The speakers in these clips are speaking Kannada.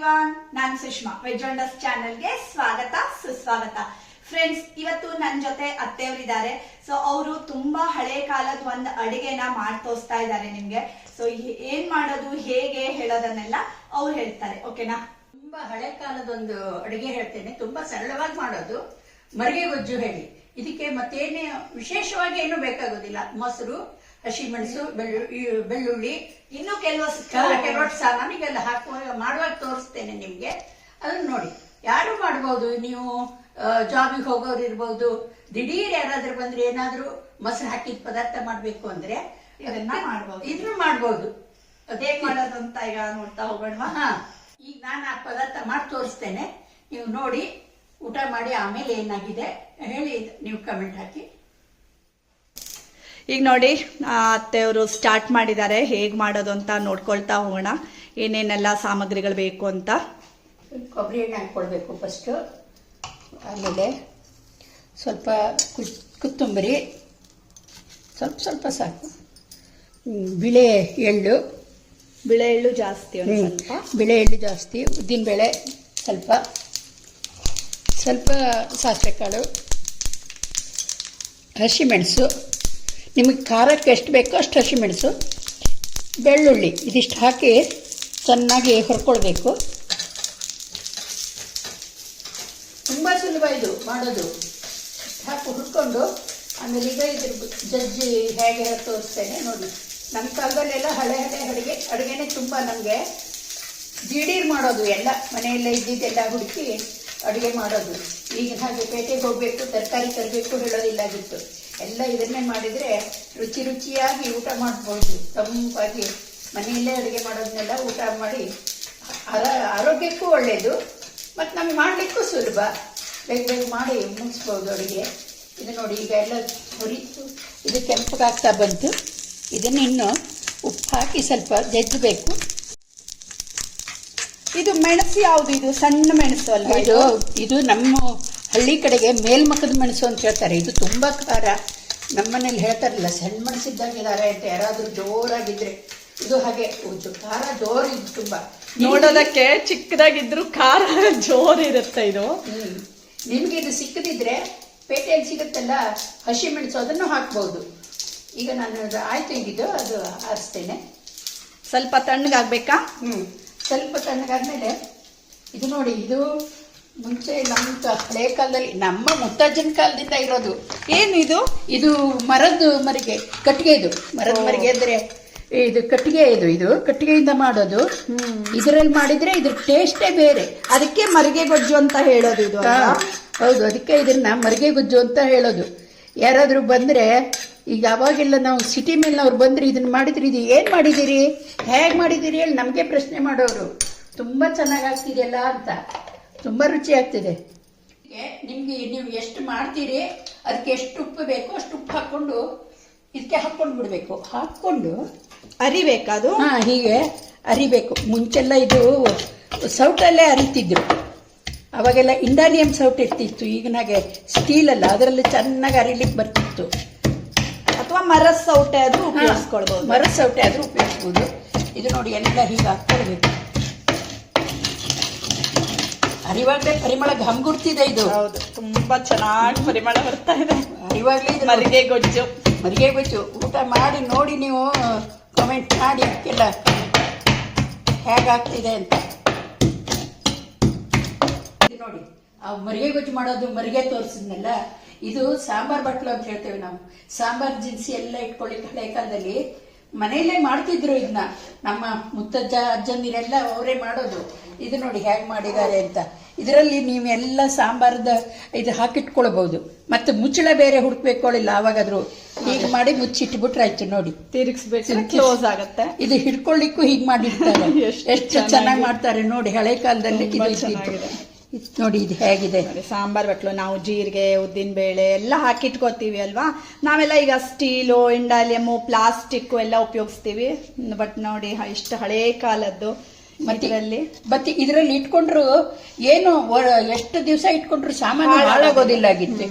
ಎವ್ರಿವಾನ್ ನಾನು ಸುಷ್ಮಾ. ವೆಜ್ ವಂಡರ್ಸ್ ಚಾನೆಲ್ಗೆ ಸ್ವಾಗತ, ಸುಸ್ವಾಗತ. ಫ್ರೆಂಡ್ಸ್ ಇವತ್ತು ನನ್ನ ಜೊತೆ ಅತ್ತೆಯವರಿದ್ದಾರೆ. ಸೊ ಅವರು ತುಂಬಾ ಹಳೆ ಕಾಲದ ಒಂದು ಅಡಿಗೆನ ಮಾಡಿ ತೋರಿಸ್ತಾ ಇದ್ದಾರೆ ನಿಮ್ಗೆ. ಸೊ ಏನ್ ಮಾಡೋದು, ಹೇಗೆ ಹೇಳೋದನ್ನೆಲ್ಲ ಅವ್ರು ಹೇಳ್ತಾರೆ. ಓಕೆನಾ ತುಂಬಾ ಹಳೆ ಕಾಲದೊಂದು ಅಡುಗೆ ಹೇಳ್ತೇನೆ. ತುಂಬಾ ಸರಳವಾಗಿ ಮಾಡೋದು. ಮರಿಗೆ ಗೊಜ್ಜು ಹೇಳಿ. ಇದಕ್ಕೆ ಮತ್ತೇನೇ ವಿಶೇಷವಾಗಿ ಏನು ಬೇಕಾಗೋದಿಲ್ಲ. ಮೊಸರು ಹಸಿಮೆಣಸು ಬೆಳ್ಳುಳ್ಳಿ ಬೆಳ್ಳುಳ್ಳಿ ಬೆಳ್ಳುಳ್ಳಿ ಇನ್ನು ಕೆಲವಷ್ಟು ಸಹ ಸಾಮಾನಿಗೆಲ್ಲ ಹಾಕುವಾಗ ಮಾಡುವಾಗ ತೋರಿಸ್ತೇನೆ ನಿಮಗೆ. ಅದನ್ನ ನೋಡಿ. ಯಾರು ಮಾಡ್ಬೋದು? ನೀವು ಜಾಬಿಗೆ ಹೋಗೋರು ಇರ್ಬೋದು. ದಿಢೀರ್ ಯಾರಾದ್ರೂ ಬಂದ್ರೆ ಏನಾದ್ರೂ ಮೊಸರು ಹಾಕಿದ ಪದಾರ್ಥ ಮಾಡಬೇಕು ಅಂದ್ರೆ ಇದನ್ನ ಮಾಡ್ಬೋದು. ಇದನ್ನು ಮಾಡ್ಬೋದು. ಅದೇ ಮಾಡೋದು ಅಂತ ಈಗ ನೋಡ್ತಾ ಹೋಗೋಣ ಹಾ. ಈಗ ನಾನು ಆ ಪದಾರ್ಥ ಮಾಡಿ ತೋರಿಸ್ತೇನೆ. ನೀವು ನೋಡಿ ಊಟ ಮಾಡಿ ಆಮೇಲೆ ಏನಾಗಿದೆ ಹೇಳಿ ನೀವು ಕಮೆಂಟ್ ಹಾಕಿ. ಈಗ ನೋಡಿ ಅತ್ತೆಯವರು ಸ್ಟಾರ್ಟ್ ಮಾಡಿದ್ದಾರೆ. ಹೇಗೆ ಮಾಡೋದು ಅಂತ ನೋಡ್ಕೊಳ್ತಾ ಹೋಗೋಣ. ಏನೇನೆಲ್ಲ ಸಾಮಗ್ರಿಗಳು ಬೇಕು ಅಂತ. ಕೊಬ್ಬರಿ ಎಣ್ಣೆ ಹಾಕ್ಕೊಳ್ಬೇಕು ಫಸ್ಟು ಆಮೇಲೆ ಸ್ವಲ್ಪ ಕುತ್ತಂಬರಿ. ಸ್ವಲ್ಪ ಸ್ವಲ್ಪ ಸಾಕು. ಬಿಳೆ ಎಳ್ಳು. ಬಿಳೆ ಎಳ್ಳು ಜಾಸ್ತಿ ಸ್ವಲ್ಪ. ಬಿಳೆ ಎಳ್ಳು ಜಾಸ್ತಿ. ಉದ್ದಿನಬೇಳೆ ಸ್ವಲ್ಪ. ಸ್ವಲ್ಪ ಸಾಸಿವೆ ಕಾಳು. ಹಸಿಮೆಣಸು. ನಿಮಗೆ ಖಾರಕ್ಕೆ ಎಷ್ಟು ಬೇಕೋ ಅಷ್ಟು ಹಸಿಮೆಣಸು ಬೆಳ್ಳುಳ್ಳಿ ಇದಿಷ್ಟು ಹಾಕಿ ಚೆನ್ನಾಗಿ ಹುರ್ಕೊಳ್ಬೇಕು. ತುಂಬ ಸುಲಭ ಇದು ಮಾಡೋದು. ಹಾಕಿ ಹುರ್ಕೊಂಡು, ಆಮೇಲೆ ಈಗ ಇದ್ರ ಜಜ್ಜಿ ಹೇಗೆ ತೋರಿಸ್ತೇನೆ ನೋಡಿ. ನಮ್ಮ ಕಾಲದಲ್ಲೆಲ್ಲ ಹಳೆ ಹಳೆ ಅಡುಗೆ, ಅಡುಗೆನೇ ತುಂಬ ನಮಗೆ ದಿಢೀರ್ ಮಾಡೋದು ಎಲ್ಲ, ಮನೆಯಲ್ಲೇ ಇದ್ದಿದ್ದೆಲ್ಲ ಹುಡುಕಿ ಅಡುಗೆ ಮಾಡೋದು. ಈಗಿನ ಹಾಗೆ ಪೇಟೆಗೆ ಹೋಗಬೇಕು, ತರಕಾರಿ ತರಬೇಕು ಹೇಳೋದಿಲ್ಲಾಗಿತ್ತು ಎಲ್ಲ ಇದನ್ನೇ ಮಾಡಿದರೆ ರುಚಿ ರುಚಿಯಾಗಿ ಊಟ ಮಾಡ್ಬೋದು. ತಂಪಾಗಿ ಮನೆಯಲ್ಲೇ ಅಡುಗೆ ಮಾಡೋದನ್ನೆಲ್ಲ ಊಟ ಮಾಡಿ ಆರ- ಆರೋಗ್ಯಕ್ಕೂ ಒಳ್ಳೆಯದು ಮತ್ತು ನಮ್ಗೆ ಮಾಡಲಿಕ್ಕೂ ಸುಲಭ. ಬೇಗ ಬೇಗ ಮಾಡಿ ಮುಗಿಸ್ಬೋದು ಅಡುಗೆ. ಇದು ನೋಡಿ, ಈಗ ಎಲ್ಲ ಹುರಿತು ಇದು ಕೆಂಪಗಾಗ್ತಾ ಬಂತು. ಇದನ್ನು ಇನ್ನು ಉಪ್ಪು ಹಾಕಿ ಸ್ವಲ್ಪ ಜಜ್ಜಬೇಕು. ಇದು ಮೆಣಸು ಯಾವುದು? ಇದು ಸಣ್ಣ ಮೆಣಸು ಅಲ್ವಾ ಇದು ಇದು? ನಮ್ಮ ಹಳ್ಳಿ ಕಡೆಗೆ ಮೇಲ್ಮಕ್ಕದ ಮೆಣಸು ಅಂತ ಹೇಳ್ತಾರೆ. ಇದು ತುಂಬಾ ಖಾರ. ನಮ್ಮನೇಲಿ ಹೇಳ್ತಾರಲ್ಲ ಸಣ್ಣ ಮೆಣಸಿದ್ದಾಗಿದ್ದಾರೆ ಅಂತ ಯಾರಾದ್ರೂ ಜೋರಾಗಿದ್ರೆ. ಇದು ಹಾಗೆ ಇದು ಖಾರ ಜೋರು ಇದು ತುಂಬಾ. ನೋಡೋದಕ್ಕೆ ಚಿಕ್ಕದಾಗಿದ್ರು ಖಾರ ಜೋರ್ ಇರುತ್ತೆ ಇದು. ನಿಮಗೆ ನಿಮ್ಗೆ ಇದು ಸಿಕ್ಕದಿದ್ರೆ ಪೇಟೆಯಲ್ಲಿ ಸಿಗುತ್ತಲ್ಲ ಹಸಿ ಮೆಣಸು ಅದನ್ನು ಹಾಕ್ಬೋದು. ಈಗ ನಾನು ಅದು ಆಯ್ತು ಈಗಿದ್ದು ಅದು ಆರಿಸ್ತೇನೆ ಸ್ವಲ್ಪ ತಣ್ಣಗಾಗ್ಬೇಕಾ? ಹ್ಮ್. ಸ್ವಲ್ಪ ತಣ್ಣಗಾದ್ಮೇಲೆ ಇದು ನೋಡಿ ಇದು ಮುಂಚೆ ನಮ್ಮ ಹಳೆ ಕಾಲದಲ್ಲಿ ನಮ್ಮ ಮುತ್ತಜ್ಜನ ಕಾಲದಿಂದ ಇರೋದು. ಏನು ಇದು? ಇದು ಮರದ ಮರಿಗೆ ಕಟ್ಟಿಗೆದು ಮರದ ಓ. ಮರಿಗೆ ಅಂದ್ರೆ ಇದು ಕಟ್ಟಿಗೆ ಇದು ಇದು ಕಟ್ಟಿಗೆಯಿಂದ ಮಾಡೋದು. ಇದರಲ್ಲಿ ಮಾಡಿದ್ರೆ ಇದ್ರ ಟೇಸ್ಟೇ ಬೇರೆ. ಅದಕ್ಕೆ ಮರಿಗೆ ಗೊಜ್ಜು ಅಂತ ಹೇಳೋದು ಇದು ಹೌದು ಅದಕ್ಕೆ ಇದನ್ನ ಮರಿಗೆ ಗೊಜ್ಜು ಅಂತ ಹೇಳೋದು. ಯಾರಾದ್ರೂ ಬಂದ್ರೆ ಈಗ ಅವಾಗೆಲ್ಲ ನಾವು ಸಿಟಿ ಮೇಲೆ ಅವ್ರು ಬಂದ್ರೆ ಇದನ್ನ ಮಾಡಿದ್ರಿ ಇದು ಏನ್ ಮಾಡಿದಿರಿ ಹೇಗ್ ಮಾಡಿದಿರಿ ಹೇಳಿ ನಮಗೆ ಪ್ರಶ್ನೆ ಮಾಡೋರು. ತುಂಬಾ ಚೆನ್ನಾಗಿ ಆಗ್ತಿದೆಯಲ್ಲ ಅಂತ. ತುಂಬಾ ರುಚಿ ಆಗ್ತಿದೆ. ನಿಮಗೆ ನೀವು ಎಷ್ಟು ಮಾಡ್ತೀರಿ? ಅದಕ್ಕೆ ಎಷ್ಟು ಉಪ್ಪು ಬೇಕೋ? ಅಷ್ಟು ಉಪ್ಪು ಹಾಕೊಂಡು ಇದಕ್ಕೆ ಹಾಕೊಂಡು ಬಿಡ್ಬೇಕು. ಹಾಕೊಂಡು ಅರಿಬೇಕು ಅದು ಹಾ ಹೀಗೆ ಅರಿಬೇಕು. ಮುಂಚೆಲ್ಲ ಇದು ಸೌಟಲ್ಲೇ ಅರಿತಿದ್ರು. ಅವಾಗೆಲ್ಲ ಇಂಡಾಲಿಯಂ ಸೌಟ್ ಇರ್ತಿತ್ತು. ಈಗಿನಾಗೆ ಸ್ಟೀಲ್ ಅಲ್ಲ. ಅದರಲ್ಲಿ ಚೆನ್ನಾಗಿ ಅರಿಲಿಕ್ಕೆ ಬರ್ತಿತ್ತು. ಅಥವಾ ಮರದ ಸೌಟೆ ಆದ್ರೂ ಉಪಯೋಗಿಸ್ಕೊಳ್ಬಹುದು ಮರದ ಸೌಟೆ ಆದ್ರೂ ಉಪಯೋಗಿಸ್ಬೋದು. ಇದು ನೋಡಿ ಎಲ್ಲ ಹೀಗೆ ಹಾಕ್ಕೊಳ್ಬೇಕು ಅರಿವಾಗಲೇ ಪರಿಮಳ ಘಮ್ಗುಡ್ತಿದೆ ಇದು. ಹೌದು ತುಂಬಾ ಚೆನ್ನಾಗಿ ಪರಿಮಳ ಬರ್ತಾ ಇದೆ. ಅರಿವಾಗಲೇ ಇದು ಮರಿಗೆ ಗೊಜ್ಜು. ಮರಿಗೆ ಗೊಜ್ಜು. ಊಟ ಮಾಡಿ ನೋಡಿ ನೀವು ಕಮೆಂಟ್ ಮಾಡಿ ಅದಕ್ಕೆಲ್ಲ ಹೇಗಾಗ್ತಿದೆ ಅಂತ. ಇದು ನೋಡಿ. ಆ ಮರಿಗೆ ಗೊಜ್ಜು ಮಾಡೋದು ಮರಿಗೆ ತೋರಿಸಿದ್ನಲ್ಲ ಇದು ಸಾಂಬಾರ್ ಬಟ್ಲು ಅಂತ ಹೇಳ್ತೇವೆ ನಾವು. ಸಾಂಬಾರ್ ಜಿನ್ಸಿ ಎಲ್ಲ ಇಟ್ಕೊಳ್ಳಿ ಹಳೆ ಕಾಲದಲ್ಲಿ ಮನೆಯಲ್ಲೇ ಮಾಡ್ತಿದ್ರು ಇದನ್ನ ನಮ್ಮ ಮುತ್ತಜ್ಜ ಅಜ್ಜಂದಿರೆಲ್ಲ ಅವರೇ ಮಾಡೋದು. ಇದು ನೋಡಿ ಹೇಗೆ ಮಾಡಿದ್ದಾರೆ ಅಂತ. ಇದರಲ್ಲಿ ನೀವೆಲ್ಲ ಸಾಂಬಾರದ ಇದು ಹಾಕಿಟ್ಕೊಳ್ಬಹುದು ಮತ್ತೆ ಮುಚ್ಚಳ ಬೇರೆ ಹುಡುಕ್ಬೇಕೊಳ್ಳಿಲ್ಲ ಆವಾಗಾದ್ರೂ ಹೀಗೆ ಮಾಡಿ ಮುಚ್ಚಿಟ್ಬಿಟ್ರೆ ಆಯ್ತು ನೋಡಿ. ತಿರುಗಿಸ್ಬೇಕು ಕ್ಲೋಸ್ ಆಗುತ್ತೆ. ಇದು ಹಿಡ್ಕೊಳ್ಳಿಕ್ಕೂ ಹೀಗೆ ಮಾಡಿರ್ತಾರೆ. ಎಷ್ಟು. ಚೆನ್ನಾಗಿ ಮಾಡ್ತಾರೆ ನೋಡಿ ಹಳೆ ಕಾಲದಲ್ಲಿ ಇದು ನೋಡಿ ಇದು ಹೇಗಿದೆ. ನೋಡಿ ಸಾಂಬಾರ್ ಬಟ್ಲು ನಾವು ಜೀರಿಗೆ ಉದ್ದಿನ ಬೇಳೆ ಎಲ್ಲ ಹಾಕಿಟ್ಕೋತೀವಿ ಅಲ್ವಾ? ನಾವೆಲ್ಲ ಈಗ ಸ್ಟೀಲು ಇಂಡಾಲಿಯಮು ಪ್ಲಾಸ್ಟಿಕ್ ಎಲ್ಲ ಉಪಯೋಗಿಸ್ತೀವಿ. ಬಟ್ ನೋಡಿ ಇಷ್ಟು ಹಳೇ ಕಾಲದ್ದು ಮತ್ತಿರಲ್ಲಿ ಮತ್ತೆ ಇದರಲ್ಲಿ ಇಟ್ಕೊಂಡ್ರು ಏನು ಎಷ್ಟು ದಿವಸ ಇಟ್ಕೊಂಡ್ರು ಸಾಮಾನ್ಯ ಹಾಳಾಗೋದಿಲ್ಲ. ಆಗಿತ್ತು.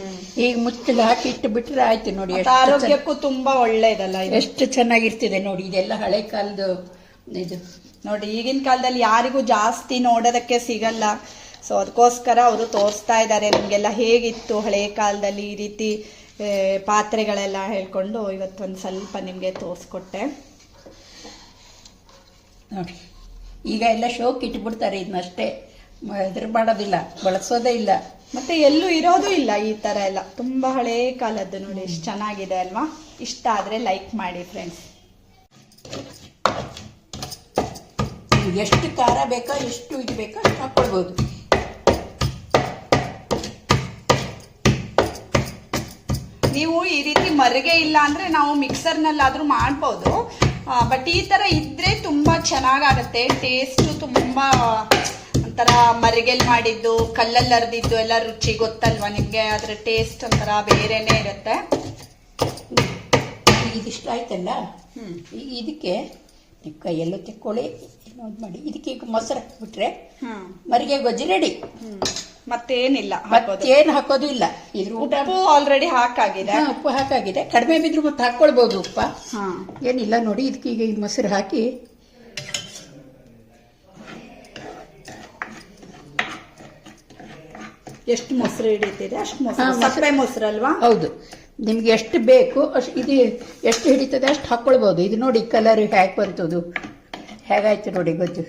ಈಗ ಮುಚ್ಚಲು ಹಾಕಿ ಇಟ್ಟು ಬಿಟ್ರೆ ಆಯ್ತು ನೋಡಿ ಆರೋಗ್ಯಕ್ಕೂ ತುಂಬಾ ಒಳ್ಳೇದಲ್ಲ ಎಷ್ಟು ಚೆನ್ನಾಗಿರ್ತಿದೆ ನೋಡಿ ಇದೆಲ್ಲ ಹಳೆ ಕಾಲದ ಇದು. ನೋಡಿ ಈಗಿನ ಕಾಲದಲ್ಲಿ ಯಾರಿಗೂ ಜಾಸ್ತಿ ನೋಡೋದಕ್ಕೆ ಸಿಗಲ್ಲ. ಸೊ ಅದಕ್ಕೋಸ್ಕರ ಅವರು ತೋರಿಸ್ತಾ ಇದ್ದಾರೆ ನಿಮಗೆಲ್ಲ ಹೇಗಿತ್ತು ಹಳೆ ಕಾಲದಲ್ಲಿ ಈ ರೀತಿ ಪಾತ್ರೆಗಳೆಲ್ಲ ಹೇಳ್ಕೊಂಡು ಇವತ್ತೊಂದು ಸ್ವಲ್ಪ ನಿಮಗೆ ತೋರಿಸ್ಕೊಟ್ಟೆ. ನೋಡಿ ಈಗ ಎಲ್ಲ ಶೋಕ್ ಇಟ್ಬಿಡ್ತಾರೆ ಇದನ್ನಷ್ಟೇ. ಇದ್ರ ಮಾಡೋದಿಲ್ಲ ಬಳಸೋದೇ ಇಲ್ಲ. ಮತ್ತೆ ಎಲ್ಲೂ ಇರೋದು ಇಲ್ಲ ಈ ತರ ಎಲ್ಲ. ತುಂಬಾ ಹಳೇ ಕಾಲದ್ದು ನೋಡಿ ಎಷ್ಟು ಚೆನ್ನಾಗಿದೆ ಅಲ್ವಾ? ಇಷ್ಟ ಆದ್ರೆ ಲೈಕ್ ಮಾಡಿ ಫ್ರೆಂಡ್ಸ್ ಎಷ್ಟು ಖಾರ ಬೇಕೋ ಎಷ್ಟು ಇದು ಬೇಕೋ ಅಷ್ಟು ಹಾಕ್ಕೊಳ್ಬೋದು. ನೀವು ಈ ರೀತಿ ಮರಿಗೆ ಇಲ್ಲ ಅಂದರೆ ನಾವು ಮಿಕ್ಸರ್ನಲ್ಲಾದರೂ ಮಾಡ್ಬೋದು. ಬಟ್ ಈ ಥರ ಇದ್ದರೆ ತುಂಬ ಚೆನ್ನಾಗಾಗತ್ತೆ. ಟೇಸ್ಟು ತುಂಬ ಒಂಥರ ಮರಿಗೆಲ್ ಮಾಡಿದ್ದು ಕಲ್ಲಲ್ಲಿ ಅರ್ದಿದ್ದು ಎಲ್ಲ ರುಚಿ ಗೊತ್ತಲ್ವಾ ನಿಮಗೆ? ಅದರ ಟೇಸ್ಟ್ ಒಂಥರ ಬೇರೆನೇ ಇರುತ್ತೆ. ಇದು ಇದಿಷ್ಟ ಆಯ್ತಲ್ಲ? ಇದಕ್ಕೆ ಕೈಯಲ್ಲೂ ತೆಕ್ಕೊಳ್ಳಿ ಮಾಡಿ. ಇದಕ್ಕೆ ಈಗ ಮೊಸರು ಹಾಕ್ಬಿಟ್ರೆ ಮರಿಗೆ ಗೊಜ್ಜಿ ರೆಡಿ ಮತ್ತೇನಿಲ್ಲ ಏನ್ ಮತ್ತೇನು ಹಾಕೋದು. ಇಲ್ಲ. ಇದ್ರ ಊಟ ಉಪ್ಪು ಆಲ್ರೆಡಿ ಹಾಕಾಗಿದೆ. ಹಾ, ಉಪ್ಪು ಹಾಕಾಗಿದೆ. ಕಡಿಮೆ ಬಿದ್ರು ಮತ್ತೆ ಹಾಕ್ಕೊಳ್ಬೋದು ಉಪ್ಪ. ಹಾ. ಏನಿಲ್ಲ ನೋಡಿ ಇದಕ್ಕೆ ಈಗ ಈ ಮೊಸರು ಹಾಕಿ. ಎಷ್ಟು ಮೊಸರು ಹಿಡಿತಿದೆ ಅಷ್ಟು ಮೊಸರು. ಹಾ, ಮೊಸರು. ಸಕ್ಕರೆ ಮೊಸರು ಅಲ್ವಾ? ಹೌದು. ನಿಮ್ಗೆ ಎಷ್ಟು ಬೇಕು ಅಷ್ಟು ಇದು ಎಷ್ಟು ಹಿಡಿತದೆ ಅಷ್ಟು ಹಾಕ್ಕೊಳ್ಬೋದು ಇದು ನೋಡಿ ಕಲರ್ ಹೇಗೆ ಬಂತದು? ಹೇಗಾಯ್ತು ನೋಡಿ ಗೊತ್ತು?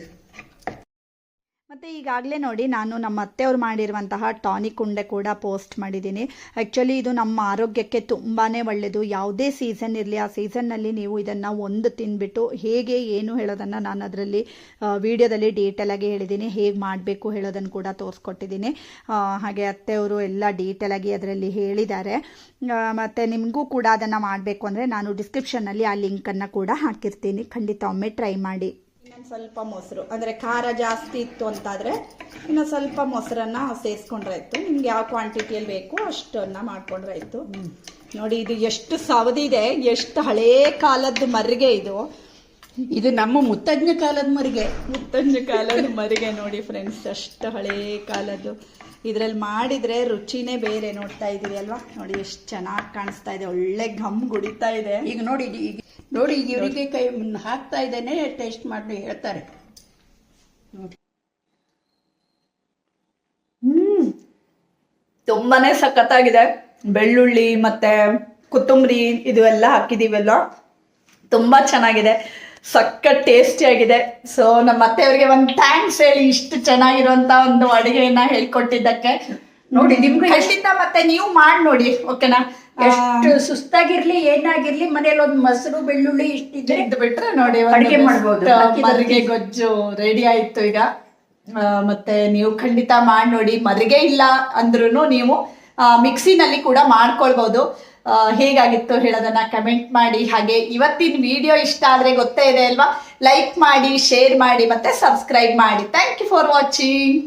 ಈಗಾಗಲೇ ನೋಡಿ ನಾನು ನಮ್ಮ ಅತ್ತೆಯವ್ರು ಮಾಡಿರುವಂತಹ ಟಾನಿಕ್ ಉಂಡೆ ಕೂಡ ಪೋಸ್ಟ್ ಮಾಡಿದ್ದೀನಿ. ಆ್ಯಕ್ಚುಲಿ ಇದು ನಮ್ಮ ಆರೋಗ್ಯಕ್ಕೆ ತುಂಬಾ ಒಳ್ಳೆಯದು ಯಾವುದೇ ಸೀಸನ್ ಇರಲಿ, ಆ ಸೀಸನ್ನಲ್ಲಿ ನೀವು ಇದನ್ನು ಒಂದು ತಿಂದುಬಿಟ್ಟು ಹೇಗೆ ಏನು ಹೇಳೋದನ್ನು ನಾನು ಅದರಲ್ಲಿ ವಿಡಿಯೋದಲ್ಲಿ ಡೀಟೇಲಾಗಿ ಹೇಳಿದ್ದೀನಿ. ಹೇಗೆ ಮಾಡಬೇಕು ಹೇಳೋದನ್ನು ಕೂಡ ತೋರಿಸ್ಕೊಟ್ಟಿದ್ದೀನಿ. ಹಾಗೆ ಅತ್ತೆಯವರು ಎಲ್ಲ ಡೀಟೇಲಾಗಿ ಅದರಲ್ಲಿ ಹೇಳಿದ್ದಾರೆ. ಮತ್ತೆ ನಿಮಗೂ ಕೂಡ ಅದನ್ನು ಮಾಡಬೇಕು ಅಂದರೆ ನಾನು ಡಿಸ್ಕ್ರಿಪ್ಷನ್ನಲ್ಲಿ ಆ ಲಿಂಕನ್ನು ಕೂಡ ಹಾಕಿರ್ತೀನಿ. ಖಂಡಿತ ಒಮ್ಮೆ ಟ್ರೈ ಮಾಡಿ. ಇನ್ನೊಂದು ಸ್ವಲ್ಪ ಮೊಸರು. ಅಂದರೆ ಖಾರ ಜಾಸ್ತಿ ಇತ್ತು ಅಂತಾದರೆ ಇನ್ನು ಸ್ವಲ್ಪ ಮೊಸರನ್ನ ಸೇರಿಸ್ಕೊಂಡ್ರೆ ಆಯಿತು. ನಿಮ್ಗೆ ಯಾವ ಕ್ವಾಂಟಿಟಿಯಲ್ಲಿ ಬೇಕು ಅಷ್ಟನ್ನ ಮಾಡ್ಕೊಂಡ್ರೆ ಆಯಿತು. ನೋಡಿ ಇದು ಎಷ್ಟು ಸವದಿದೆ ಎಷ್ಟು ಹಳೇ ಕಾಲದ ಮರಿಗೆ ಇದು. ಇದು ನಮ್ಮ ಮುತ್ತಜ್ಞ ಕಾಲದ ಮರಿಗೆ. ಮುತ್ತಜ್ಞ ಕಾಲದ ಮರಿಗೆ ನೋಡಿ ಫ್ರೆಂಡ್ಸ್ ಅಷ್ಟು ಹಳೇ ಕಾಲದ್ದು. ಇದ್ರಲ್ಲಿ ಮಾಡಿದ್ರೆ ರುಚಿನೇ ಬೇರೆ ನೋಡ್ತಾ ಇದ್ದೀವಿ ಅಲ್ವಾ? ನೋಡಿ ಎಷ್ಟು ಚೆನ್ನಾಗಿ ಕಾಣಿಸ್ತಾ ಇದೆ. ಒಳ್ಳೆ ಘಮ್ ಗುಡಿತಾ ಇದೆ. ಈಗ ನೋಡಿ ನೋಡಿ ಈಗ ಇವರಿಗೆ ಕೈ ಹಾಕ್ತಾ ಇದ್ದೇನೆ ಟೇಸ್ಟ್ ಮಾಡಿ ಹೇಳ್ತಾರೆ. ನೋಡಿ ಹ್ಮ್. ತುಂಬಾನೇ ಸಖತ್ತಾಗಿದೆ. ಬೆಳ್ಳುಳ್ಳಿ ಮತ್ತೆ ಕೊತ್ತಂಬರಿ ಇದು ಎಲ್ಲ ಹಾಕಿದೀವಲ್ಲ ತುಂಬಾ ಚೆನ್ನಾಗಿದೆ. ಸಖತ್ ಟೇಸ್ಟಿ ಆಗಿದೆ. ಸೊ ನಮ್ಮ ಅತ್ತೆಯವರಿಗೆ ಒಂದು ಥ್ಯಾಂಕ್ಸ್ ಹೇಳಿ ಇಷ್ಟು ಚೆನ್ನಾಗಿರುವಂತ ಒಂದು ಅಡುಗೆಯನ್ನ ಹೇಳ್ಕೊಟ್ಟಿದ್ದಕ್ಕೆ. ನೋಡಿ ನಿಮ್ಗೆ ಖಂಡಿತ ಮತ್ತೆ ನೀವು ಮಾಡಿ ನೋಡಿ ಓಕೆನಾ ಎಷ್ಟು ಸುಸ್ತಾಗಿರ್ಲಿ ಏನಾಗಿರ್ಲಿ ಮನೇಲಿ ಒಂದು ಮೊಸರು ಬೆಳ್ಳುಳ್ಳಿ ಇಷ್ಟಿದ್ರೆ ಇದ್ ಬಿಟ್ರೆ ನೋಡಿ ಒಂದು ಅಡ್ಗೆ ಮಾಡ್ಬೋದು. best ಹಾಕಿ ಮರಿಗೆ ಗೊಜ್ಜು ರೆಡಿ ಆಯ್ತು ಈಗ. ಆ, ಮತ್ತೆ ನೀವು ಖಂಡಿತ ಮಾಡಿ ನೋಡಿ. ಮರಿಗೆ ಇಲ್ಲ ಅಂದ್ರೂ ನೀವು ಆ, ಮಿಕ್ಸಿನಲ್ಲಿ ಕೂಡ ಮಾಡ್ಕೊಳ್ಬಹುದು ಆ, ಹೇಗಾಗಿತ್ತು ಹೇಳೋದನ್ನ ಕಮೆಂಟ್ ಮಾಡಿ. ಹಾಗೆ ಇವತ್ತಿನ ವಿಡಿಯೋ ಇಷ್ಟ ಆದ್ರೆ ಗೊತ್ತೇ ಇದೆ ಅಲ್ವಾ? ಲೈಕ್ ಮಾಡಿ ಶೇರ್ ಮಾಡಿ ಮತ್ತೆ ಸಬ್ಸ್ಕ್ರೈಬ್ ಮಾಡಿ. Thank you for watching